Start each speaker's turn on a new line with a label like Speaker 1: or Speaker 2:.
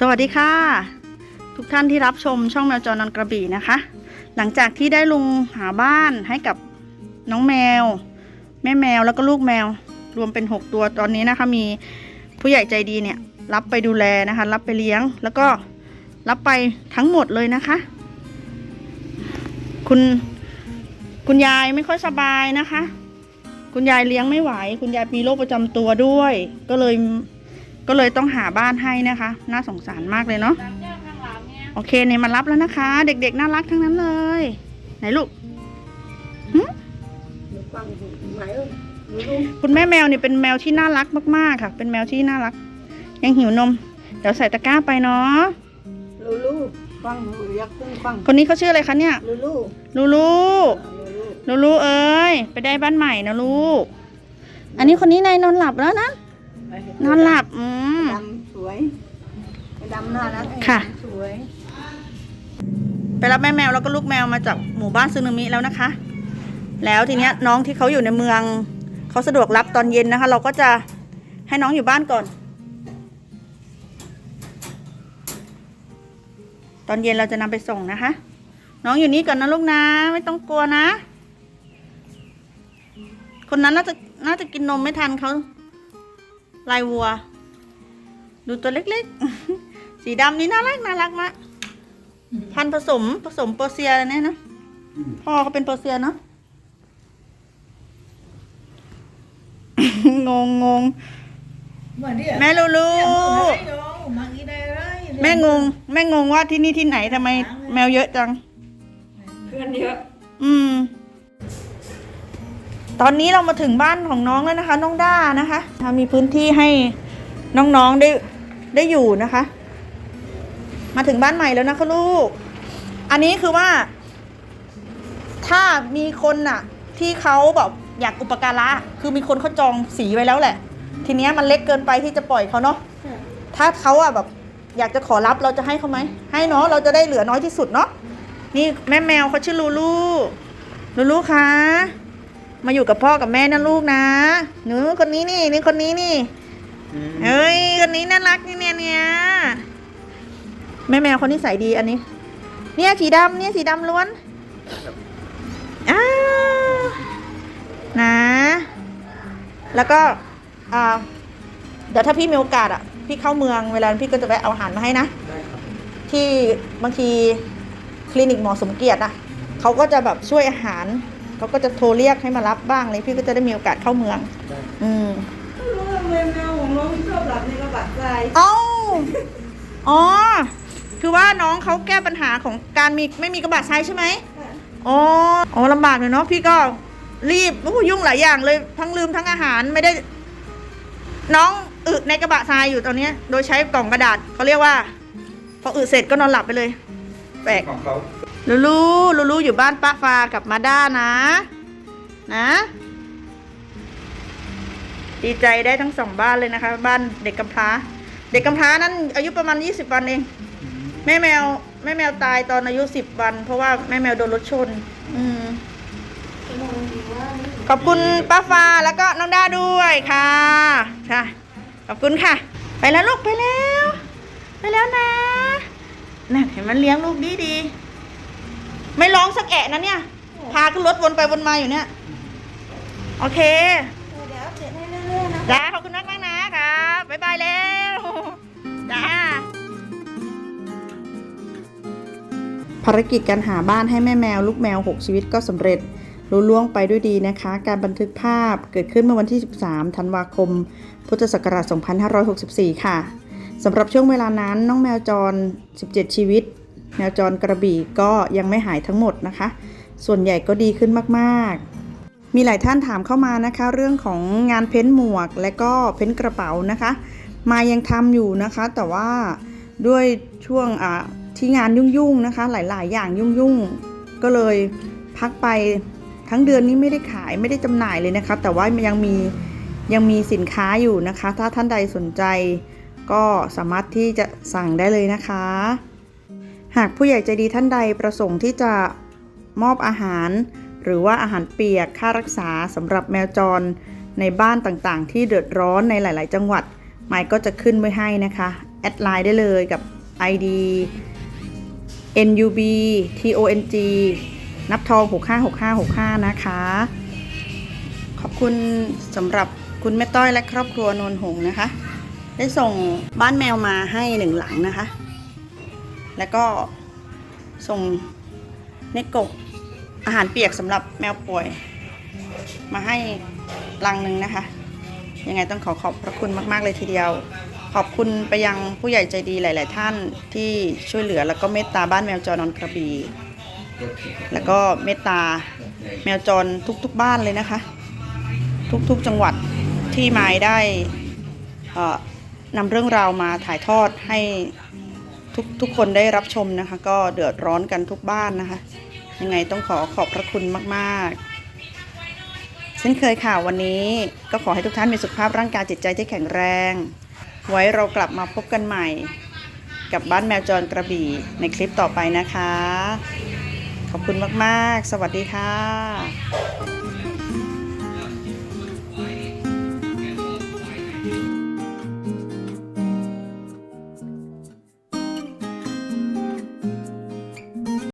Speaker 1: สวัสดีค่ะ ทุกท่านที่รับชมช่องแมวจรนอนกระบี่นะคะ หลังจากที่ได้ลงหาบ้านให้กับน้องแมว แม่แมวแล้วก็ลูกแมวรวมเป็น 6 ตัวตอนนี้นะคะมีผู้ใหญ่ใจดีเนี่ยรับไปดูแลนะคะ รับไปเลี้ยงแล้วก็รับไปทั้งหมดเลยนะคะ คุณคุณยายไม่ค่อยสบายนะคะ คุณยายเลี้ยงไม่ไหว คุณยายมีโรคประจำตัวด้วย ก็เลย ก็เลยต้องหาบ้านให้นะคะ น่าสงสารมากเลยเนาะโอเคเนี่ยมารับแล้วนะคะ เด็กๆน่ารักทั้งนั้นเลย ไหนลูกคุณแม่แมวเนี่ยเป็นแมวที่น่ารักมากๆค่ะ เป็นแมวที่น่ารัก ยังหิวนม เดี๋ยวใส่ตะกร้าไปเนาะ
Speaker 2: ลูลูฟังหูยักษ์กุ้งฟัง
Speaker 1: คนนี้เขาชื่ออะไรคะเนี่ย
Speaker 2: ลูลู
Speaker 1: ลูลู
Speaker 2: ลูลู
Speaker 1: ลูลูเอ้ยไปได้บ้านใหม่นะลูกอันนี้คนนี้นายนอนหลับแล้วนะ นอนหลับ อืม
Speaker 2: ดำสวยไอ้ดำน่ารักไอ้
Speaker 1: ค่ะ
Speaker 2: ดำสวย
Speaker 1: ไปรับแม่แมวแล้วก็ลูกแมวมาจากหมู่บ้านซึนามิแล้วนะคะ แล้วทีเนี้ยน้องที่เขาอยู่ในเมืองเขาสะดวกรับตอนเย็นนะคะ เราก็จะให้น้องอยู่บ้านก่อน ตอนเย็นเราจะนำไปส่งนะคะ น้องอยู่นี่ก่อนนะลูกนะ ไม่ต้องกลัวนะ คนนั้นน่าจะน่าจะกินนมไม่ทันเขา ลายวัว ดูตัวเล็กๆ สีดำนี่น่ารักน่ารักมากพันธุ์ผสมผสมเปอร์เซียอะไรเนี่ยนะพ่อเขาเป็นเปอร์เซียเนาะงงงงแม่ลูลูแม่งง แม่งงว่าที่นี่ที่ไหนทำไม แมวเยอะจัง
Speaker 2: เพื่อนเยอะ
Speaker 1: อืม ตอนนี้เรามาถึงบ้านของน้องแล้วนะคะ น้องด้านะคะมีพื้นที่ให้น้องๆได้ได้อยู่นะคะ มาถึงบ้านใหม่แล้วนะคะลูก อันนี้คือว่า ถ้ามีคนน่ะ ที่เขาแบบอยากอุปการะคือมีคนเขาจองสีไว้แล้วแหละ ทีเนี้ยมันเล็กเกินไปที่จะปล่อยเขาเนาะถ้าเขาอะแบบ อยากจะขอรับเราจะให้เขาไหมให้เนาะเราจะได้เหลือน้อยที่สุดเนาะนี่แม่แมวเขาชื่อลูลูลูลูคะ มาอยู่กับพ่อกับแม่นะลูกนะ หนูคนนี้นี่นี่คนนี้นี่เฮ้ยคนนี้น่ารักนี่เนี่ยเนี่ยแม่แมวเขานิสัยดีอันนี้ เนี่ยสีดำเนี่ยสีดำล้วนอ้าวนะ แล้วก็อ่าเดี๋ยวถ้าพี่มีโอกาสอะ พี่เข้าเมืองเวลาพี่ก็จะแวะเอาอาหารมาให้นะที่บางทีคลินิกหมอสมเกียรติอะเขาก็จะแบบช่วยอาหาร เขาก็จะโทรเรียกให้มารับบ้างเลยพี่ก็จะได้มีโอกาสเข้าเมือง อืม
Speaker 2: รู้ว่าแมวแมวของน้องชอบหลับในกระบะทราย
Speaker 1: เอ้าอ๋อ คือว่าน้องเขาแก้ปัญหาของการมีไม่มีกระบะใช้ใช่ไหมอ๋ออ๋อลำบากเลยเนาะพี่ก็รีบโอ้โหยุ่งหลายอย่างเลยทั้งลืมทั้งอาหารไม่ได้ น้องอึในกระบะทรายอยู่ตอนเนี้ยโดยใช้กล่องกระดาษเขาเรียกว่า พออึเสร็จก็นอนหลับไปเลย แปลก
Speaker 3: ของเขา
Speaker 1: ลูลูลูลูอยู่บ้านป้าฟากับมาด้านะ นะ ดีใจได้ทั้งสองบ้านเลยนะคะ บ้านเด็กกำพร้า เด็กกำพร้านั้นอายุประมาณยี่สิบวันเอง แม่แมว แม่แมวตายตอนอายุสิบวัน เพราะว่าแม่แมวโดนรถชน อืมขอบคุณป้าฟ้าแล้วก็น้องด้าด้วยค่ะค่ะ ขอบคุณค่ะ ไปแล้วลูกไปแล้ว ไปแล้วนะนั่นเห็นมันเลี้ยงลูกดีดี สักแอะนะเนี่ย พาขึ้นรถวนไปวนมาอยู่เนี่ย โอเค
Speaker 2: เดี๋ยวเสร็จให้เรื่อยๆนะ
Speaker 1: จ้าขอบคุณมากมากๆนะครับบ๊ายบายแล้วจ้า ภารกิจการหาบ้านให้แม่แมว ลูกแมว 6 ชีวิตก็สำเร็จลุล่วงไปด้วยดีนะคะ การบันทึกภาพเกิดขึ้นเมื่อวันที่ 13 ธันวาคม พุทธศักราช 2564 ค่ะสำหรับช่วงเวลานั้นน้องแมวจร 17 ชีวิต แมวจรกระบี่ก็ยังไม่หายทั้งหมดนะคะ ส่วนใหญ่ก็ดีขึ้นมากๆ มีหลายท่านถามเข้ามานะคะ เรื่องของงานเพ้นท์หมวกและก็เพ้นท์กระเป๋านะคะ มายังทำอยู่นะคะ แต่ว่าด้วยช่วงอ่าที่งานยุ่งๆนะคะ หลายๆ อย่างยุ่งๆ ก็เลยพักไปทั้งเดือนนี้ไม่ได้ขายไม่ได้จำหน่ายเลยนะคะ แต่ว่ายังมียังมีสินค้าอยู่นะคะ ถ้าท่านใดสนใจก็สามารถที่จะสั่งได้เลยนะคะ หากผู้ใหญ่ใจดีท่านใดประสงค์ที่จะมอบอาหาร หรือว่าอาหารเปียกค่ารักษาสำหรับแมวจร ในบ้านต่างๆ ที่เดือดร้อนในหลาย ๆ จังหวัดหมายก็จะขึ้นไว้ให้นะคะ แอดไลน์ได้เลยกับ ID NUB TONG นับทอง 656565 นะคะ ขอบคุณสำหรับคุณแม่ต้อยและครอบครัวนนหงนะคะ ได้ส่งบ้านแมวมาให้หนึ่งหลังนะคะ แล้วก็ส่งเนกกกอาหารเปียกสำหรับแมวป่วย มาให้ลังหนึ่งนะคะ ยังไงต้องขอขอบพระคุณมาก ๆ เลยทีเดียว ขอบคุณไปยังผู้ใหญ่ใจดีหลาย ๆ ท่านที่ช่วยเหลือแล้วก็เมตตาบ้านแมวจรนอนกระบี่แล้วก็เมตตาแมวจรทุก ๆ บ้านเลยนะคะ ทุก ๆ จังหวัดที่ไม้ได้นำเรื่องราวมาถ่ายทอดให้ ทุกทุกคนได้รับชมนะคะ ก็เดือดร้อนกันทุกบ้านนะคะ ยังไงต้องขอขอบพระคุณมากๆ เช่นเคยค่ะวันนี้ก็ขอให้ทุกท่านมีสุขภาพร่างกายจิตใจที่แข็งแรง ไว้เรากลับมาพบกันใหม่ กับบ้านแมวจรกระบี่ในคลิปต่อไปนะคะ ขอบคุณมากๆ สวัสดีค่ะ